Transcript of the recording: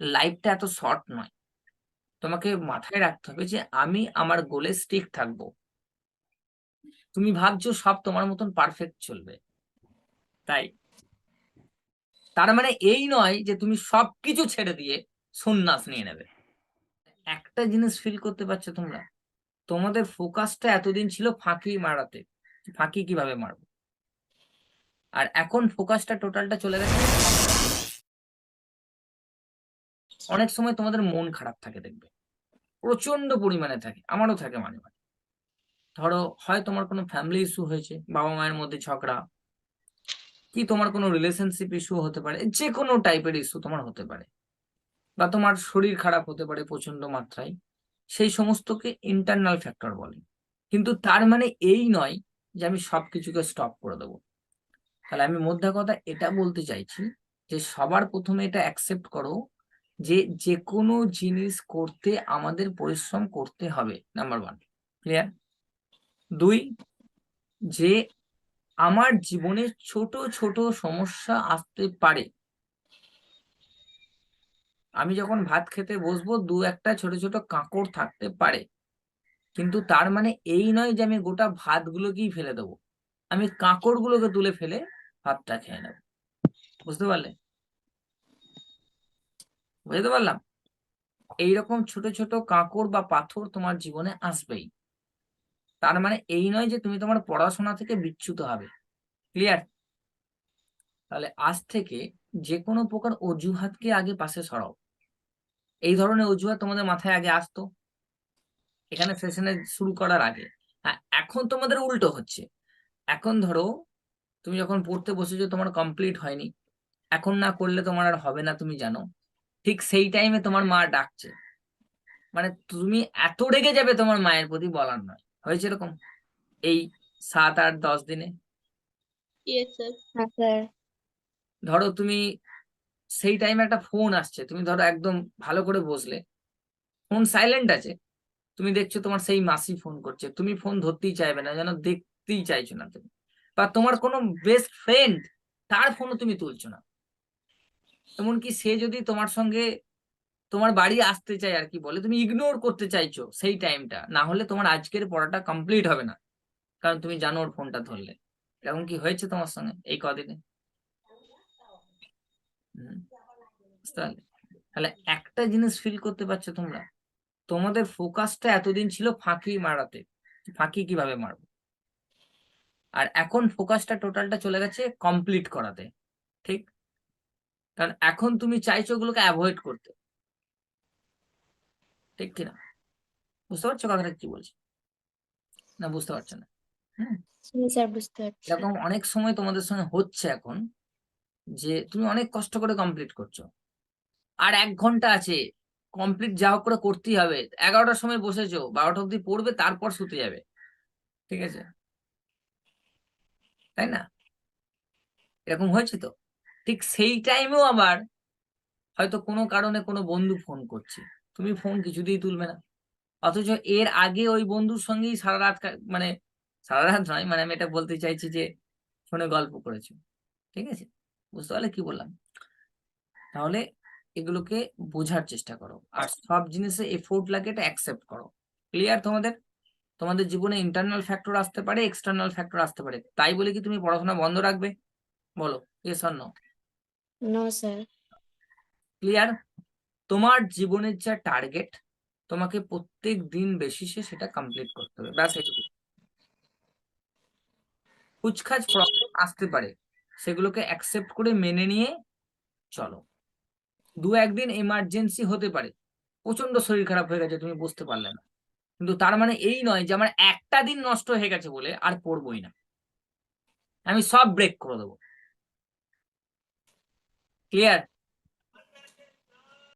লাইফটা এত শর্ট নয়। তোমাকে মাথায় রাখতে হবে যে আমি আমার গোলে স্টিক থাকব। তুমি ভাবছ সব তোমার মতন পারফেক্ট চলবে। তাই। তার মানে এই নয় যে তুমি সবকিছু ছেড়ে দিয়ে সন্ন্যাস নিয়ে নেবে। একটা জিনিস ফিল করতে পারছ তোমরা? তোমাদের ফোকাসটা এতদিন ছিল ফাঁকি মারাতে। ফাঁকি কীভাবে মারবো? আর এখন ফোকাসটা টোটালটা চলে গেছে অনেক সময় তোমাদের মন খারাপ থাকে দেখবে। প্রচণ্ড পরিমাণে থাকে, আমারও থাকে মাঝে মাঝে। ধরো, হয় তোমার কোনো ফ্যামিলি ইস্যু হয়েছে, বাবা মায়ের মধ্যে ঝগড়া, কি তোমার কোনো রিলেশনশিপ ইস্যু হতে পারে যে কোনো টাইপের ইস্যু তোমার হতে পারে। বা তোমার শরীর খারাপ হতে পারে প্রচণ্ড মাত্রায়, সেই সমস্তকে ইন্টারনাল ফ্যাক্টর বলে। কিন্তু তার মানে এই নয় যে আমি সবকিছুকে স্টপ করে দেবো। তাহলে আমি মধ্যে কথা এটা বলতে চাইছি যে সবার প্রথমে এটা অ্যাকসেপ্ট করো যে যে কোনো জিনিস করতে আমাদের পরিশ্রম করতে হবে নাম্বার ওয়ান ক্লিয়ার দুই, যে আমার জীবনে ছোট ছোট সমস্যা আসতে পারে। আমি যখন ভাত খেতে বসবো, দু একটা ছোট ছোট কাঁকড় থাকতে পারে। কিন্তু তার মানে এই নয় যে আমি গোটা ভাতগুলোকেই ফেলে দেবো। আমি কাঁকড়গুলোকে তুলে ফেলে ভাতটা খেয়ে নেব। বুঝতে পারলে? বুঝতে পারলাম? এইরকম ছোট ছোট কাঁকড় বা পাথর তোমার জীবনে আসবেই। তার মানে এই নয় যে তুমি তোমার পড়াশোনা থেকে বিচ্যুত হবে। ক্লিয়ার তাহলে আজ থেকে যে কোনো প্রকার অজুহাতকে আগে পাশে সরাও। এই ধরনের অজুহাত তোমাদের মাথায় আগে আসতো। এখানে সেশনে শুরু করার আগে। হ্যাঁ এখন তোমাদের উল্টো হচ্ছে। এখন ধরো, তুমি যখন পড়তে বসেছো, তোমার কমপ্লিট হয়নি। এখন না করলে তোমার আর হবে না, তুমি জানো। ঠিক সেই টাইমে তোমার মা ডাকছে। মানে তুমি এত রেগে যাবে তোমার মায়ের প্রতি বলার নয়। হয়েছে এরকম? এই সাত আট দশ দিনে? ইয়েস স্যার হ্যাঁ স্যার। ধরো তুমি সেই টাইমে একটা ফোন আসছে তুমি ধরো একদম ভালো করে বসলে। ফোন সাইলেন্ট আছে। তুমি দেখছ তোমার সেই মাসি ফোন করছে। তুমি ফোন ধরতেই চাইবে না যেন দেখতেই চাইছো না তুমি। বা তোমার কোনো বেস্ট ফ্রেন্ড তার ফোনও তুমি তুলছো না। এমনকি সে যদি তোমার সঙ্গে তোমার বাড়ি আসতে চায় আর কি বলে, তুমি ইগনোর করতে চাইছো সেই টাইমটা না হলে তোমার আজকের পড়াটা কমপ্লিট হবে না। কারণ তুমি জানো ওর ফোনটা ধরলে। এরকম কি হয়েছে তোমার সঙ্গে এই কদিনে? বুঝতে তাহলে একটা জিনিস ফিল করতে পারছ তোমরা, তোমাদের ফোকাসটা এতদিন ছিল ফাঁকি মারাতে। ফাঁকি কীভাবে মারবো? আর এখন ফোকাসটা টোটালটা চলে গেছে কমপ্লিট করাতে। ঠিক? কারণ এখন তুমি চাইছো ওগুলোকে অ্যাভয়েড করতে। ঠিক কিনা? বুঝতে পারছ কথাটা কি বলছি? না বুঝতে পারছ না? এরকম অনেক সময় তোমাদের সঙ্গে হচ্ছে এখন যে তুমি অনেক কষ্ট করে কমপ্লিট করছ। আর এক ঘণ্টা আছে কমপ্লিট যা হোক করে করতেই হবে। এগারোটার সময় বসেছো বারোটা অব্দি পড়বে তারপর শুতে যাবে। ঠিক আছে? তাই না? এরকম হয়েছে তো? ঠিক সেই টাইমেও আবার হয়তো কোনো কারণে কোনো বন্ধু ফোন করছে। তুমি ফোন কিছুতেই তুলবে না। অথচ এর আগে ওই বন্ধুর সঙ্গেই সারা রাত মানে সারা রাত নয় মানে আমি এটা বলতে চাইছি যে ফোনে গল্প করেছ। ঠিক আছে? বুঝতে পারলে কি বললাম? তাহলে এগুলোকে বোঝার চেষ্টা করো। আর সব জিনিসে এফোর্ট লাগে এটা অ্যাকসেপ্ট করো। ক্লিয়ার তোমাদের? তোমাদের জীবনে ইন্টারনাল ফ্যাক্টর আসতে পারে এক্সটার্নাল ফ্যাক্টর আসতে পারে। তাই বলে কি তুমি পড়াশোনা বন্ধ রাখবে? বলো yes or no no sir clear তোমার জীবনের যা টার্গেট তোমাকে প্রত্যেক দিন বেসিসে সেটা কমপ্লিট করতে হবে। ব্যাস এটুকু কুচখাচ প্রবলেম আসতে পারে। সেগুলোকে অ্যাকসেপ্ট করে মেনে নিয়ে চলো। দু একদিন এমার্জেন্সি হতে পারে। প্রচণ্ড শরীর খারাপ হয়ে গেছে, তুমি বুঝতে পারলে না। কিন্তু তার মানে এই নয় যে আমার একটা দিন নষ্ট হয়ে গেছে বলে আর পড়বই না। আমি সব ব্রেক করে দেবো। ক্লিয়ার